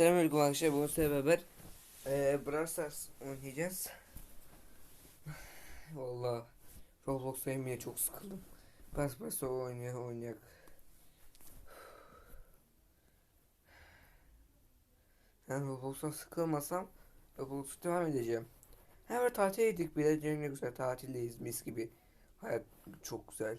Selamünaleyküm arkadaşlar. Bugün sizlerle beraber eee Brawl Stars oynayacağız. Valla Roblox'ta yemeğe çok sıkıldım. Bas bas oynuyor oynayak. Yani Roblox'tan sıkılmasam Roblox'a devam edeceğim. Evet tatil yedik bile ne güzel tatildeyiz mis gibi. Hayat çok güzel.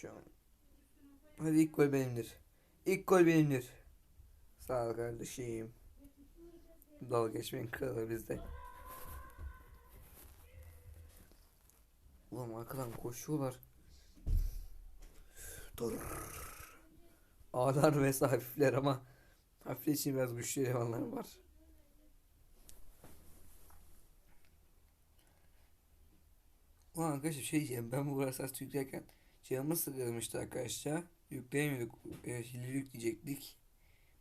şu an. Hadi ilk gol benimdir. İlk gol benimdir. Sağ ol kardeşim. Dalga geçmeyin kralı bizde. Ulan arkadan koşuyorlar. Dur. Ağlar ve hafifler ama hafifler için biraz güçlü elemanlar var. Ulan arkadaşlar şey diyeceğim ben bu Brawl yüklerken canımız sıkılmıştı arkadaşlar. Yükleyemiyorduk. E, hile yükleyecektik.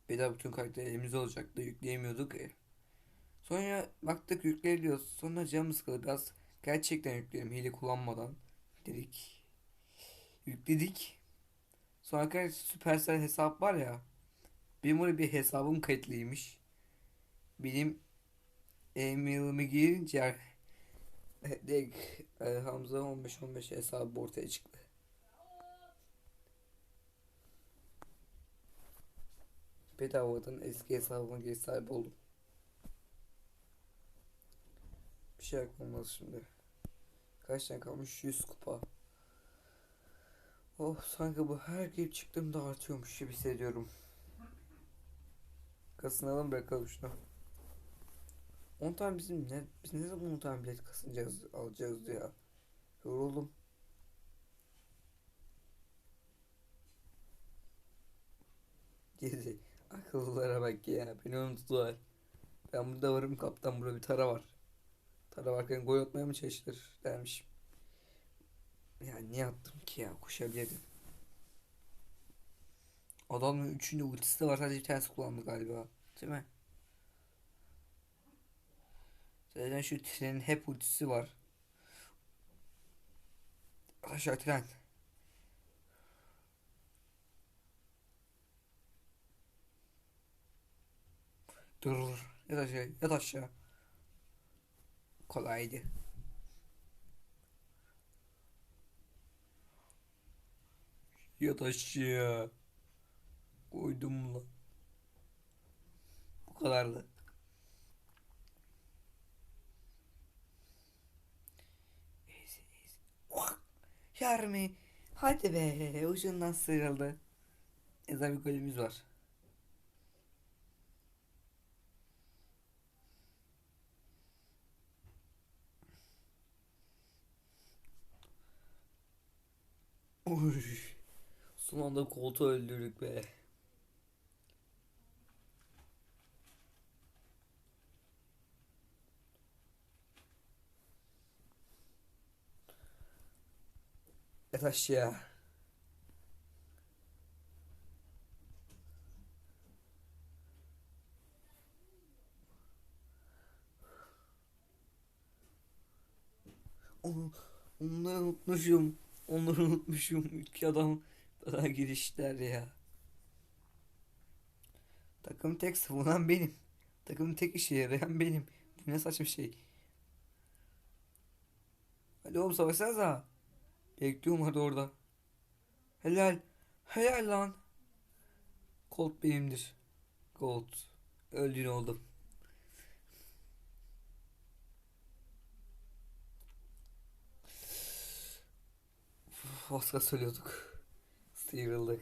Bedava bütün karakterler elimizde olacaktı. Yükleyemiyorduk. E. Sonra baktık yükleyebiliyoruz. Sonra canımız sıkıldı. Biraz gerçekten yükleyelim hile kullanmadan dedik. Yükledik. Sonra arkadaşlar Supercell hesap var ya. Benim oraya bir hesabım kayıtlıymış. Benim e-mailimi girince direkt e, Hamza 15-15 hesabı ortaya çıktı. Bedavadan eski hesabıma geri sahip oldum. Bir şey yapmamız şimdi. Kaç tane kalmış? 100 kupa. Oh sanki bu her girip çıktığımda artıyormuş gibi hissediyorum. Kasınalım bırakalım şunu. 10 tane bizim ne biz ne zaman 10 tane bilet kasınacağız alacağız ya. Yoruldum. Gezi. Akıllılara bak ya. Beni unuttular. Ben burada varım kaptan burada bir tara var. Tara varken gol atmaya mı çalışır dermişim. Ya niye attım ki ya koşabilirdim. Adamın üçünde ultisi de var sadece bir tanesi kullandı galiba. Değil mi? Zaten şu trenin hep ultisi var. Aşağı tren. Dur. Yat aşağı. Yat aşağı. Kolaydı. Yat aşağı. Koydum lan. Bu kadardı. Vah! Yarmi. Hadi be. Ucundan sıyrıldı. Eza bir golümüz var. Son anda koltuğu öldürdük be. Yat aşağı. Onu, onları unutmuşum. Onları unutmuşum. İki adam daha girişler ya. Takım tek savunan benim. Takım tek işe yarayan benim. Bu ne saçma şey. Hadi oğlum savaşsanıza. Bekliyorum hadi orada. Helal. Helal lan. Colt benimdir. Colt. Öldüğün oldum. Uf, söylüyorduk. Sıyrıldık.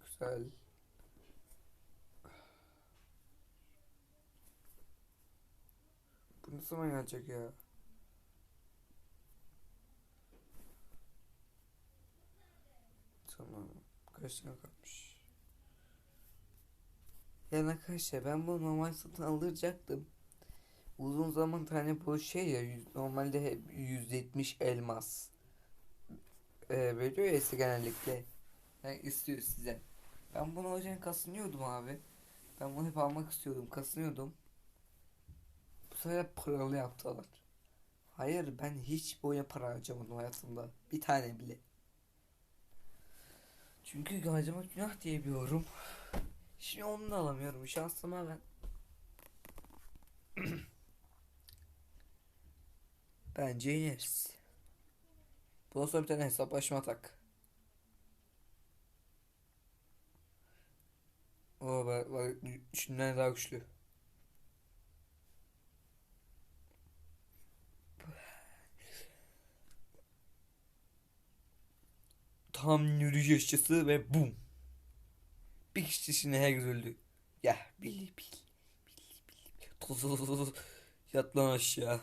Güzel. Bu ne zaman gelecek ya? Tamam. Kaç tane kalmış? Yani arkadaşlar ben bunu normal satın alacaktım. Uzun zaman tane bu şey ya normalde hep 170 elmas e, veriyor ya genellikle. Yani istiyor size. Ben bunu o yüzden kasınıyordum abi. Ben bunu hep almak istiyordum. Kasınıyordum. Bu sefer paralı yaptılar. Hayır ben hiç boya para harcamadım hayatımda. Bir tane bile. Çünkü harcamak günah diye biliyorum. Şimdi onu da alamıyorum. Şansıma ben. Bence ineriz. Bundan sonra bir tane hesaplaşma tak. O bak, bak şundan daha güçlü. Tam yürüyüş eşyası ve bum. Bir kişi içinde herkes öldü. Ya bili bil. Bili bili. Toz. Yat lan aşağı.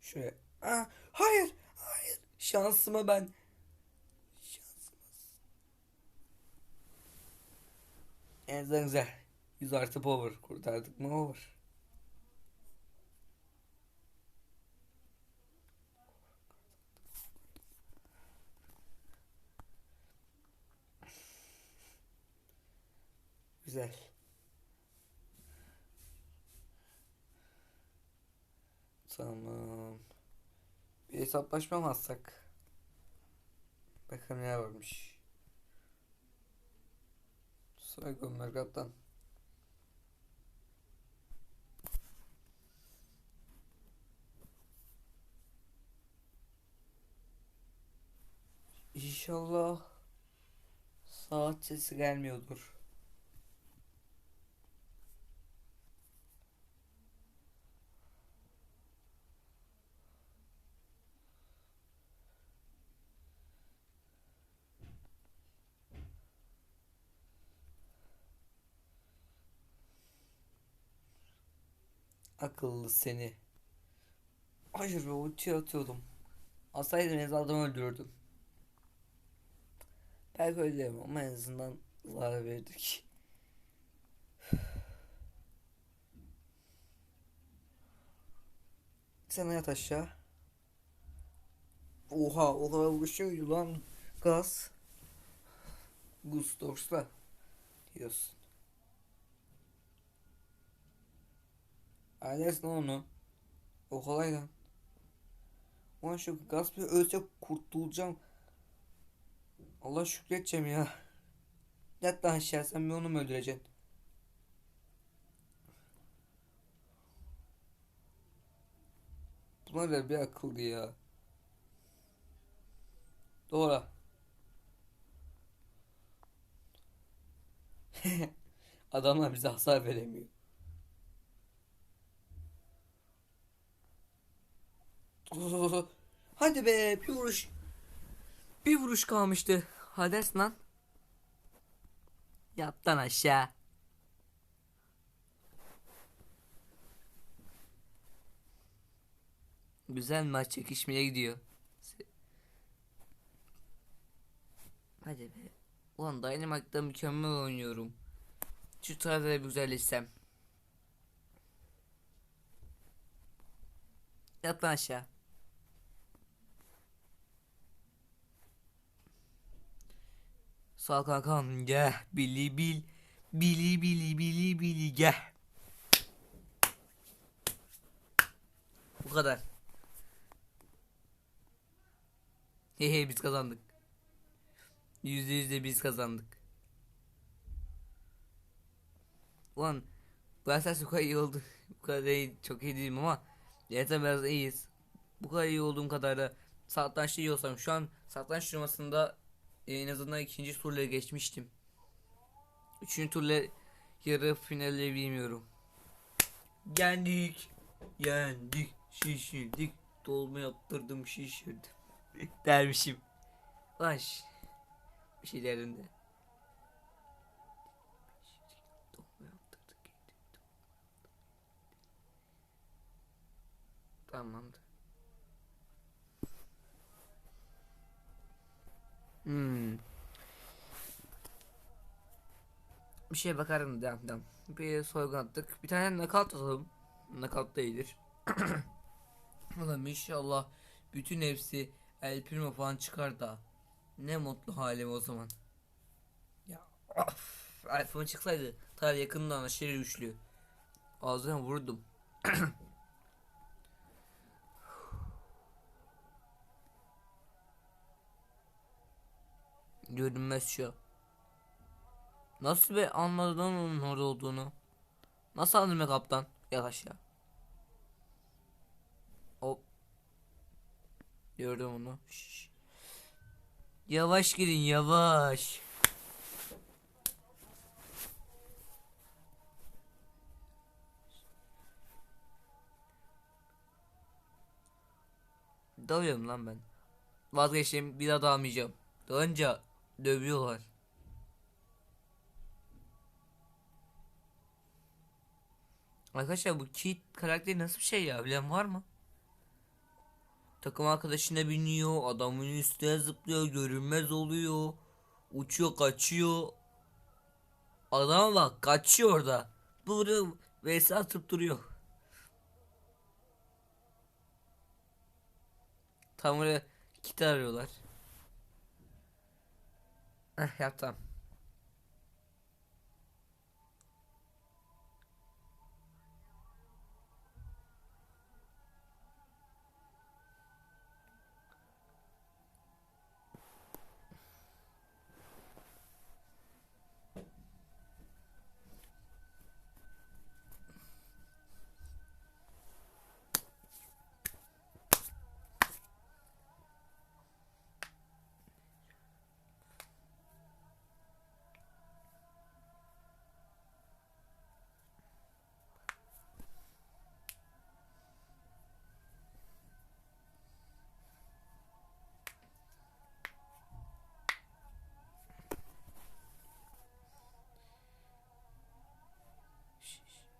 Şuraya. Aa, hayır. Şansıma ben. Şansıma. En azından güzel. 100 artı power. Kurtardık mı over. Güzel. Tamam. Bir hesaplaşma mı atsak? Bakalım ne varmış. Saygı Mergat'tan. İnşallah saat sesi gelmiyordur. Akıllı seni. Hayır be ulti atıyordum. Asaydım en azından öldürürdüm. Belki öyle ama en azından zarar verdik. Sen yat aşağı. Oha o kadar vuruşuyor lan gaz. Gustors'la diyorsun. Ailesine onu. O kolay lan. Ulan şu gaz bir ölse kurtulacağım. Allah şükredeceğim ya. Yat lan aşağı sen bir onu mu öldüreceksin? Bunlar da bir akıllı ya. Doğru. Adamlar bize hasar veremiyor. Hadi be bir vuruş. Bir vuruş kalmıştı. Hades lan. Yat lan aşağı. Güzel maç çekişmeye gidiyor. Hadi be. Ulan Dynamite'da mükemmel oynuyorum. Şu tarzda da güzelleşsem. Yat lan aşağı. Sağ kankam gel. Bili bil. Bili bili bili bili gel. Bu kadar. He he biz kazandık. Yüzde yüzde biz kazandık. Ulan esas bu kadar iyi oldu. Bu kadar iyi, çok iyi değilim ama Gerçekten biraz iyiyiz. bu kadar iyi olduğum kadar da satrançta iyi olsam şu an satranç turnuvasında en azından ikinci turları geçmiştim. Üçüncü turla yarı finali bilmiyorum. Yendik. Yendik. Şişirdik. Dolma yaptırdım şişirdim. Dermişim. Lan bir şey derdim. Tamamdır. Hmm. Bir şeye bakarım devam devam. Bir soygun attık. Bir tane nakalt atalım. Nakalt da iyidir. Ulan inşallah bütün hepsi El Primo falan çıkar da. Ne mutlu halim o zaman. Ya of. iPhone çıksaydı ta yakından aşırı güçlü. Ağzına vurdum. Görünmez şu. Nasıl be anladın onun orada olduğunu? Nasıl anladın be kaptan? Yavaş ya. Hop. Gördüm onu. Şşş. Yavaş gidin yavaş. Dalıyorum lan ben. Vazgeçtim bir daha dalmayacağım. Dalınca dövüyorlar. Arkadaşlar bu Kit karakteri nasıl bir şey ya bilen var mı? Takım arkadaşına biniyor, adamın üstüne zıplıyor, görünmez oluyor, uçuyor, kaçıyor. Adama bak, kaçıyor orada. Burada vs atıp duruyor. Tam oraya kit arıyorlar. Eh yap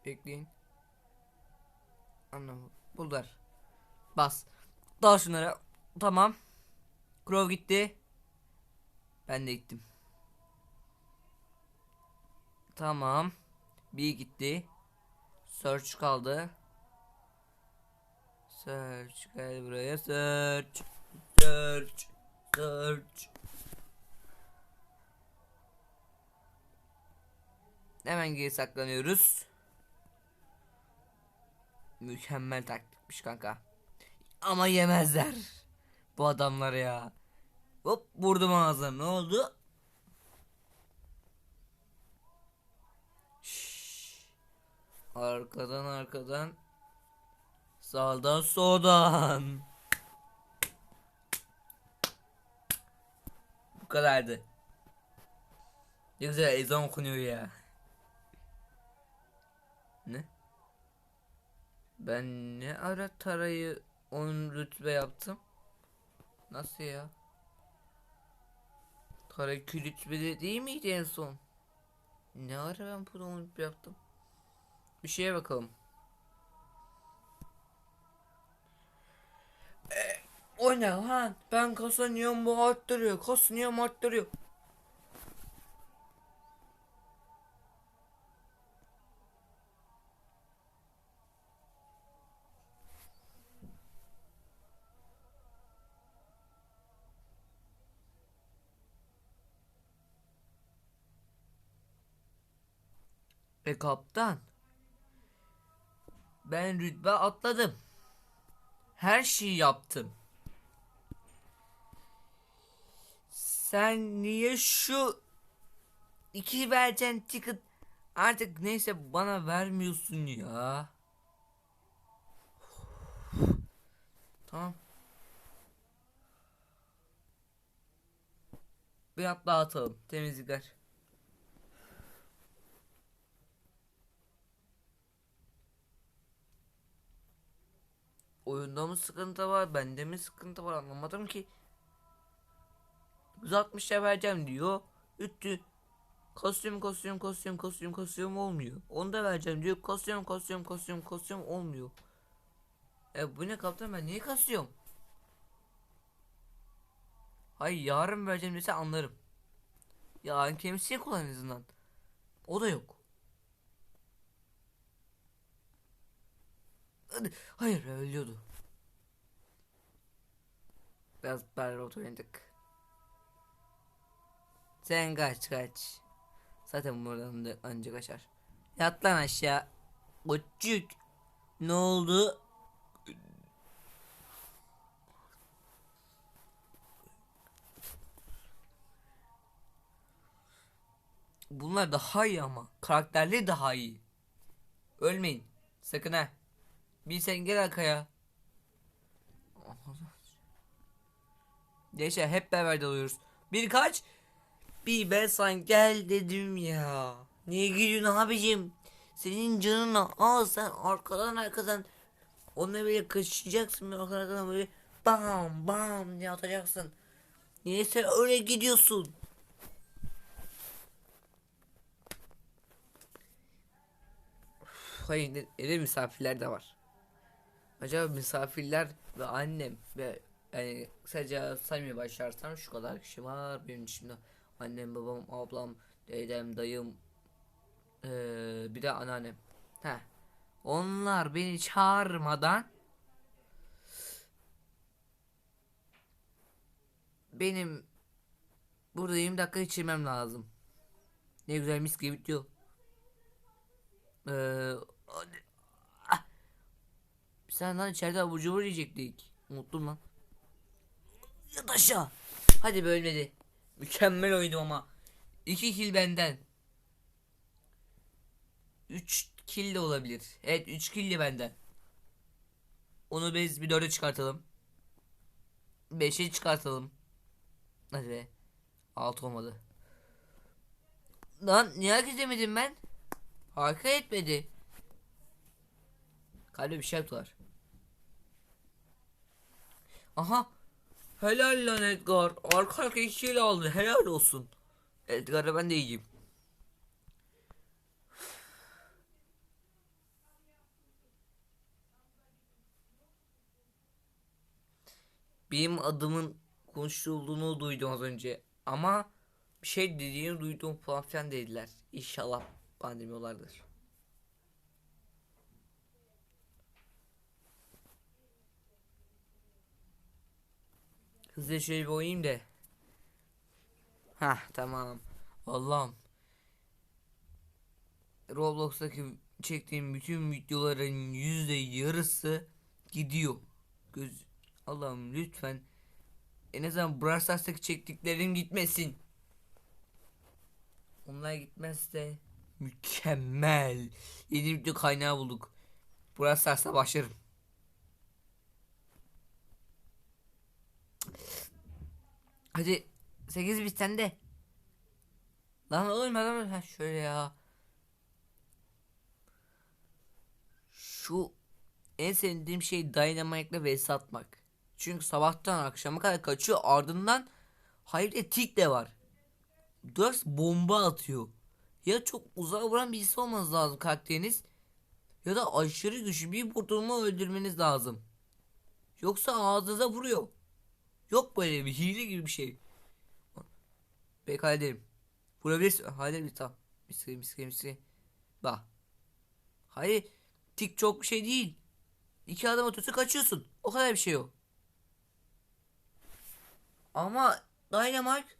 tamam. Bekleyin. Anladım. Buldular. Bas. Dal şunları. Tamam. Grove gitti. Ben de gittim. Tamam. Bir gitti. Search kaldı. Search gel buraya search. Search. Search. Hemen geri saklanıyoruz. Mükemmel taktikmiş kanka. Ama yemezler. Bu adamlar ya. Hop vurdum ağzına. Ne oldu? Arkadan arkadan. Sağdan soldan. Bu kadardı. Ne güzel ezan okunuyor ya. Ne? Ben ne ara tarayı 10 rütbe yaptım? Nasıl ya? Tara 2 rütbede değil miydi en son? Ne ara ben bunu 10 rütbe yaptım? Bir şeye bakalım. E, o ne lan? Ben kazanıyorum bu arttırıyor. Kazanıyorum arttırıyor. E kaptan. Ben rütbe atladım. Her şeyi yaptım. Sen niye şu iki vereceğin ticket artık neyse bana vermiyorsun ya. Tamam. Bir at daha atalım. Temizlikler. Oyunda mı sıkıntı var? Bende mi sıkıntı var? Anlamadım ki. 160'a vereceğim diyor. Üttü. Kostüm kostüm kostüm kostüm kostüm olmuyor. Onu da vereceğim diyor. Kostüm kostüm kostüm kostüm olmuyor. E bu ne kaptan ben niye kasıyorum? Hayır yarın vereceğim dese anlarım. Yarın kemisiye kullan. O da yok. Hayır ölüyordu. Biraz berbat oynadık. Sen kaç kaç. Zaten buradan da ancak kaçar. Yat lan aşağı. Küçük. Ne oldu? Bunlar daha iyi ama. Karakterleri daha iyi. Ölmeyin. Sakın ha. Bir sen gel arkaya. Yaşa hep beraber dalıyoruz. Bir kaç? Bir ben sen gel dedim ya. Niye gidiyorsun abicim? Senin canına al sen arkadan arkadan onunla böyle kaçacaksın arkadan arkadan böyle bam bam diye atacaksın. Niye sen öyle gidiyorsun? Hayır evde misafirler de var. Acaba misafirler ve annem ve yani kısaca saymaya başlarsam şu kadar kişi var benim dışımda. Annem, babam, ablam, dedem, dayım, eee, bir de anneannem. Heh. Onlar beni çağırmadan benim burada 20 dakika geçirmem lazım. Ne güzel mis gibi hadi. Ah. Sen lan içeride abur cubur yiyecektik. Unuttum lan. Yat aşağı. Hadi bölmedi. Mükemmel oydu ama. 2 kill benden. 3 kill de olabilir. Evet 3 kill de benden. Onu biz bir 4'e çıkartalım. 5'e çıkartalım. Hadi be. 6 olmadı. Lan niye hareket edemedim ben? Hareket etmedi. Kalbe bir şey yaptılar. Aha. Helal lan Edgar. Arka arka iki kill aldı. Helal olsun. Edgar'a ben de iyiyim. Benim adımın konuşulduğunu duydum az önce. Ama bir şey dediğini duydum falan filan dediler. İnşallah bana Hızlı şöyle bir oynayayım da. Hah tamam. Allah'ım. Roblox'taki çektiğim bütün videoların yüzde yarısı gidiyor. Göz Allah'ım lütfen en azından Brawl Stars'taki çektiklerim gitmesin. Onlar gitmezse mükemmel. Yeni video kaynağı bulduk. Brawl Stars'a başlarım. Hadi 8 bit sende. Lan oğlum adam ha şöyle ya. Şu en sevdiğim şey Dynamite'la vs atmak. Çünkü sabahtan akşama kadar kaçıyor ardından hayır tik de var. Durs bomba atıyor. Ya çok uzağa vuran birisi olmanız lazım karakteriniz. Ya da aşırı güçlü bir vurduğumu öldürmeniz lazım. Yoksa ağzınıza vuruyor. Yok böyle bir hile gibi bir şey. Peki halledelim. Vurabilirsin. Halledelim tamam. Miskri miskri miskri. Bak. Hayır. Tik çok bir şey değil. İki adam atıyorsun kaçıyorsun. O kadar bir şey yok. Ama Dynamite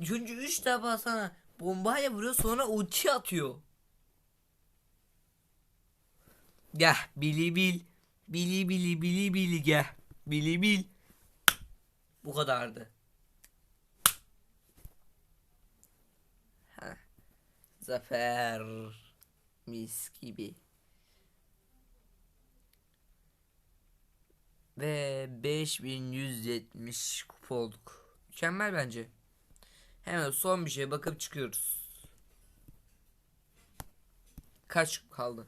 Önce 3 defa sana bombayla vuruyor sonra ulti atıyor. Gel bili bil. Bili bili bili bili gel. Bili bil. Bu kadardı. Zafer. Mis gibi. Ve 5170 kupa olduk. Mükemmel bence. Hemen son bir şeye bakıp çıkıyoruz. Kaç kaldı?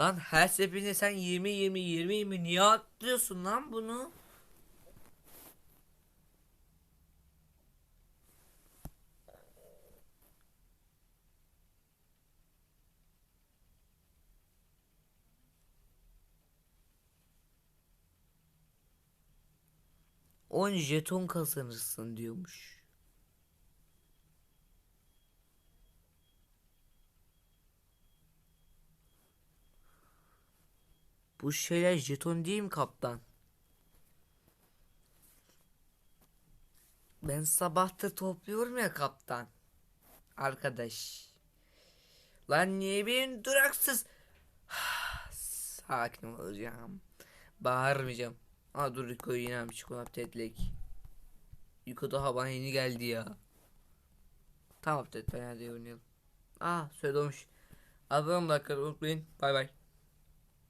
Lan her seferinde sen 20 20 20 20 niye atlıyorsun lan bunu? On jeton kazanırsın diyormuş. Bu şeyler jeton değil mi kaptan? Ben sabahtır topluyorum ya kaptan. Arkadaş. Lan niye benim duraksız? Sakin olacağım. Bağırmayacağım. Aa dur Rico yine almış çikolata tetlek. Rico daha bana yeni geldi ya. Tamam tet ben hadi oynayalım. Aa söyle olmuş. Abone olmayı unutmayın. Bay bay.